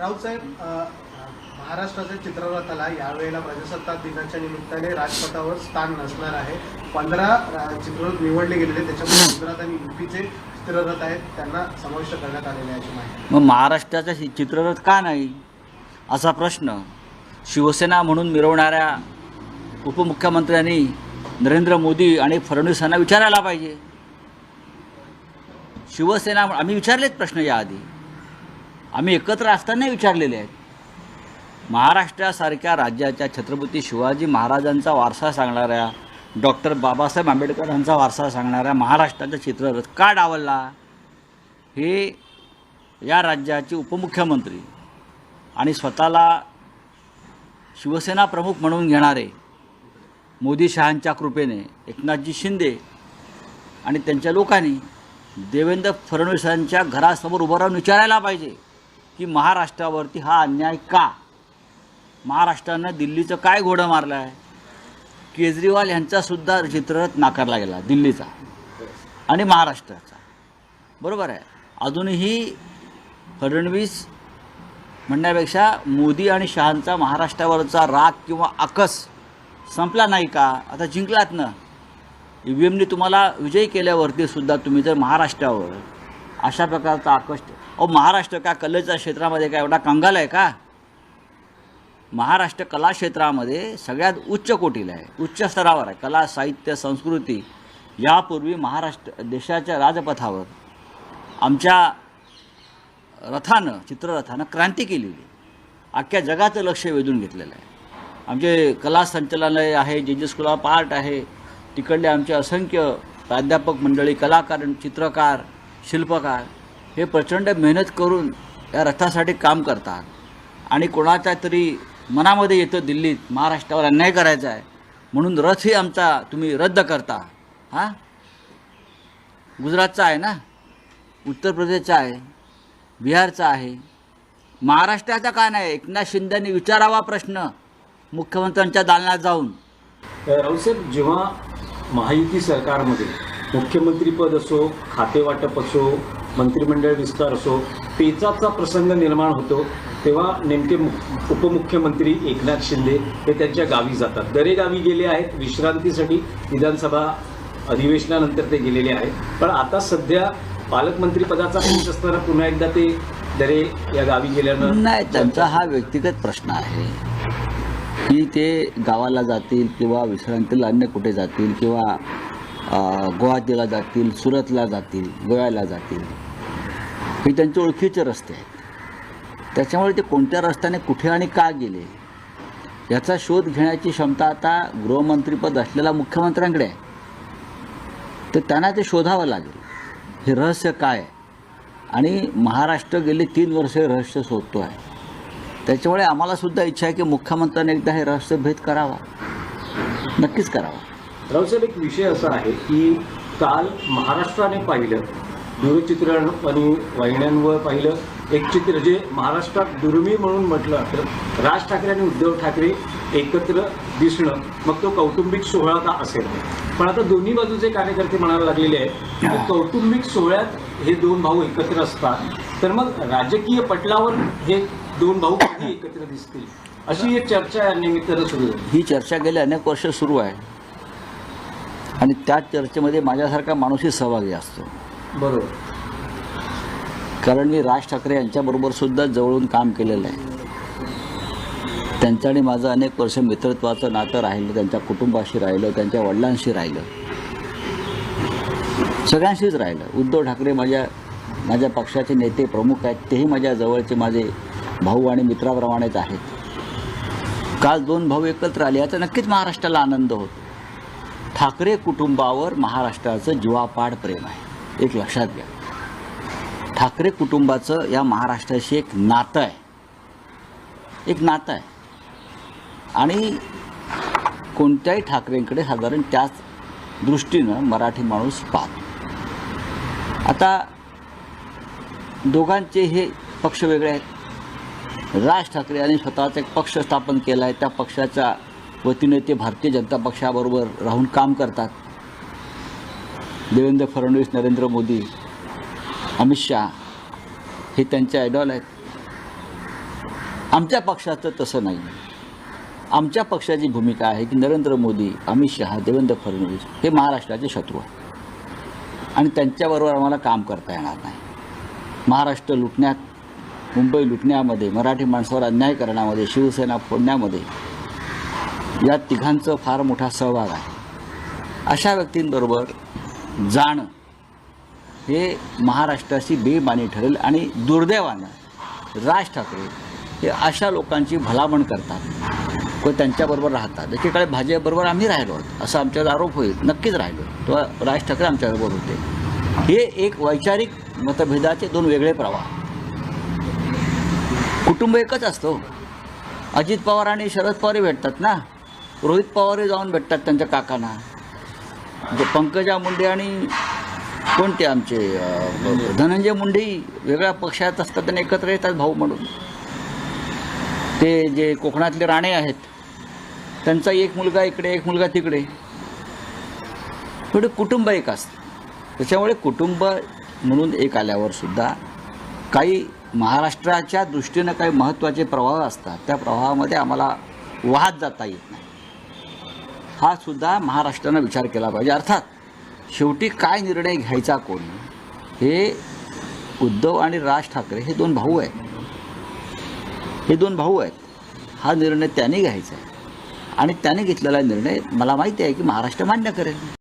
राऊत साहेब महाराष्ट्राच्या चित्ररथाला यावेळेला प्रजासत्ताक दिनाच्या निमित्ताने राजपथावर स्थान नसणार आहे. पंधरा चित्ररथ निवडले गेलेले त्याच्यामध्ये गुजरात आणि युपीचे चित्ररथ आहेत त्यांना समाविष्ट करण्यात आलेले आहे अशी माहिती. मग महाराष्ट्राचा चित्ररथ का नाही? असा प्रश्न शिवसेना म्हणून मिरवणाऱ्या उपमुख्यमंत्र्यांनी नरेंद्र मोदी आणि फडणवीसांना विचारायला पाहिजे. शिवसेना आम्ही विचारलेत प्रश्न याआधी. आम्ही एकत्र असताना विचारलेले आहेत. महाराष्ट्रासारख्या राज्याच्या छत्रपती शिवाजी महाराजांचा वारसा सांगणाऱ्या डॉक्टर बाबासाहेब आंबेडकरांचा वारसा सांगणाऱ्या महाराष्ट्राचा चित्ररथ का डावलला? हे या राज्याचे उपमुख्यमंत्री आणि स्वतःला शिवसेना प्रमुख म्हणून घेणारे मोदी शहांच्या कृपेने एकनाथजी शिंदे आणि त्यांच्या लोकांनी देवेंद्र फडणवीसांच्या घरासमोर उभं राहून विचारायला पाहिजे. की महाराष्ट्रावरती हा अन्याय का? महाराष्ट्रानं दिल्लीचं काय घोडं मारलं आहे केजरीवाल यांचासुद्धा चित्ररथ नाकारला गेला दिल्लीचा आणि महाराष्ट्राचा. बरोबर आहे. अजूनही फडणवीस म्हणण्यापेक्षा मोदी आणि शहांचा महाराष्ट्रावरचा राग किंवा आकस संपला नाही का? आता जिंकलात ना. ई व्ही एमने तुम्हाला विजयी केल्यावरती सुद्धा तुम्ही जर महाराष्ट्रावर अशा प्रकारचा आकश अहो महाराष्ट्र का कलेच्या क्षेत्रामध्ये काय एवढा कंगाल आहे का? महाराष्ट्र कला क्षेत्रामध्ये सगळ्यात उच्च कोटीला आहे उच्च स्तरावर आहे. कला साहित्य संस्कृती यापूर्वी महाराष्ट्र देशाच्या राजपथावर आमच्या रथानं चित्ररथानं क्रांती केलेली. अख्ख्या जगाचं लक्ष वेधून घेतलेलं आहे. आमचे कला संचालनालय आहे जे जे स्कूल ऑफ आर्ट आहे. तिकडले आमचे असंख्य प्राध्यापक मंडळी कलाकार चित्रकार शिल्पकार हे प्रचंड मेहनत करून या रथासाठी काम करतात. आणि कोणाच्या तरी मनामध्ये येतं दिल्लीत महाराष्ट्रावर अन्याय करायचा आहे म्हणून रथही आमचा तुम्ही रद्द करता. हां? गुजरातचा आहे ना? उत्तर प्रदेशचा आहे बिहारचा आहे. महाराष्ट्राचा काय नाही? एकनाथ शिंदेनी विचारावा प्रश्न मुख्यमंत्र्यांच्या दालनात जाऊन. राऊसाहेब जेव्हा महायुती सरकारमध्ये मुख्यमंत्रीपद असो खातेवाटप असो मंत्रिमंडळ विस्तार असो पेचाचा प्रसंग निर्माण होतो तेव्हा नेमके उपमुख्यमंत्री एकनाथ शिंदे हे त्यांच्या गावी जातात. दरे गावी गेले आहेत विश्रांतीसाठी विधानसभा अधिवेशनानंतर ते गेलेले आहेत. पण आता सध्या पालकमंत्रीपदाचा पेच असताना पुन्हा एकदा ते दरे या गावी गेल्यानं नाही त्यांचा हा व्यक्तिगत प्रश्न आहे की ते गावाला जातील किंवा विश्रांतीला अन्य कुठे जातील किंवा गुवाहाटीला जातील सुरतला जातील गोव्याला जातील. हे त्यांचे ओळखीचे रस्ते आहेत. त्याच्यामुळे ते कोणत्या रस्त्याने कुठे आणि का गेले याचा शोध घेण्याची क्षमता आता गृहमंत्रीपद असलेल्या मुख्यमंत्र्यांकडे आहे. तर त्यांना ते शोधावं लागेल. हे रहस्य काय आहे? आणि महाराष्ट्र गेले तीन वर्ष हे रहस्य शोधतो आहे त्याच्यामुळे आम्हालासुद्धा इच्छा आहे की मुख्यमंत्र्यांनी एकदा हे रहस्य भेद करावा. नक्कीच करावा. रावसाहेब एक विषय असा आहे की काल महाराष्ट्राने पाहिलं दूरचित्रण आणि वाहिन्यांवर पाहिलं एक चित्र जे महाराष्ट्रात दुर्मिळ म्हणून म्हटलं तर राज ठाकरे आणि उद्धव ठाकरे एकत्र दिसणं मग तो कौटुंबिक सोहळा का असेल? पण आता दोन्ही बाजूचे कार्यकर्ते म्हणायला लागलेले आहेत की कौटुंबिक सोहळ्यात हे दोन भाऊ एकत्र असतात तर मग राजकीय पटलावर हे दोन भाऊ कधी एकत्र दिसतील? अशी एक चर्चा या निमित्तानं सुरू झाली. ही चर्चा गेली अनेक वर्ष सुरू आहे. आणि त्या चर्चेमध्ये माझ्यासारखा माणूसही सहभागी असतो. बरोबर. कारण मी राज ठाकरे यांच्याबरोबर सुद्धा जवळून काम केलेलं आहे. त्यांचं आणि माझं अनेक वर्ष मित्रत्वाचं नातं राहिलं त्यांच्या कुटुंबाशी राहिलं त्यांच्या वडिलांशी राहिलं. सगळ्यांशीच राहिलं. उद्धव ठाकरे माझ्या माझ्या पक्षाचे नेते प्रमुख आहेत तेही माझ्या जवळचे माझे भाऊ आणि मित्राप्रमाणेच आहेत. काल दोन भाऊ एकत्र आले याचा नक्कीच महाराष्ट्राला आनंद होतो. ठाकरे कुटुंबावर महाराष्ट्राचं जीवापाड प्रेम आहे. एक लक्षात घ्या. ठाकरे कुटुंबाचं या महाराष्ट्राशी एक नातं आहे. एक नातं आहे. आणि कोणत्याही ठाकरेंकडे साधारण त्याच दृष्टीनं मराठी माणूस पाहतो. आता दोघांचे हे पक्ष वेगळे आहेत. राज ठाकरे यांनी स्वतःचा एक पक्ष स्थापन केला आहे त्या पक्षाच्या वतीने ते भारतीय जनता पक्षाबरोबर राहून काम करतात. देवेंद्र फडणवीस नरेंद्र मोदी अमित शहा हे त्यांचे आयडॉल आहेत. आमच्या पक्षाचं तसं नाही. आमच्या पक्षाची भूमिका आहे की नरेंद्र मोदी अमित शहा देवेंद्र फडणवीस हे महाराष्ट्राचे शत्रू आहेत. आणि त्यांच्याबरोबर आम्हाला काम करता येणार नाही. महाराष्ट्र लुटण्यात मुंबई लुटण्यामध्ये मराठी माणसावर अन्याय करण्यामध्ये शिवसेना फोडण्यामध्ये या तिघांचं फार मोठा सहभाग आहे. अशा व्यक्तींबरोबर जाणं हे महाराष्ट्राची बेमानी ठरेल आणि दुर्दैवानं राज ठाकरे हे अशा लोकांची भलामण करतात. व त्यांच्याबरोबर राहतात. एकीकडे भाजपबरोबर आम्ही राहिलो आहोत असा आमच्यावर आरोप होईल. नक्कीच राहिलो. तो राज ठाकरे आमच्याबरोबर होते. हे एक वैचारिक मतभेदाचे दोन वेगळे प्रवाह. कुटुंब एकच असतो हो. अजित पवार आणि शरद पवारही भेटतात ना? रोहित पवारही जाऊन भेटतात त्यांच्या काकांना. म्हणजे पंकजा मुंडे आणि कोणते आमचे धनंजय मुंडे वेगळ्या पक्षात असतात आणि एकत्र येतात भाऊ म्हणून. ते जे कोकणातले राणे आहेत त्यांचा एक मुलगा इकडे एक मुलगा तिकडे. थोडे कुटुंब एक असतं. त्याच्यामुळे कुटुंब म्हणून एक आल्यावर सुद्धा काही महाराष्ट्राच्या दृष्टीनं काही महत्त्वाचे प्रवाह असतात. त्या प्रवाहामध्ये आम्हाला वाहत जाता येत नाही. हा सुद्धा महाराष्ट्रानं विचार केला पाहिजे. अर्थात शेवटी काय निर्णय घ्यायचा कोण? हे उद्धव आणि राज ठाकरे हे दोन भाऊ आहेत. हे दोन भाऊ आहेत. हा निर्णय त्यांनी घ्यायचा आहे. आणि त्याने घेतलेला निर्णय मला माहिती आहे की महाराष्ट्र मान्य करेल.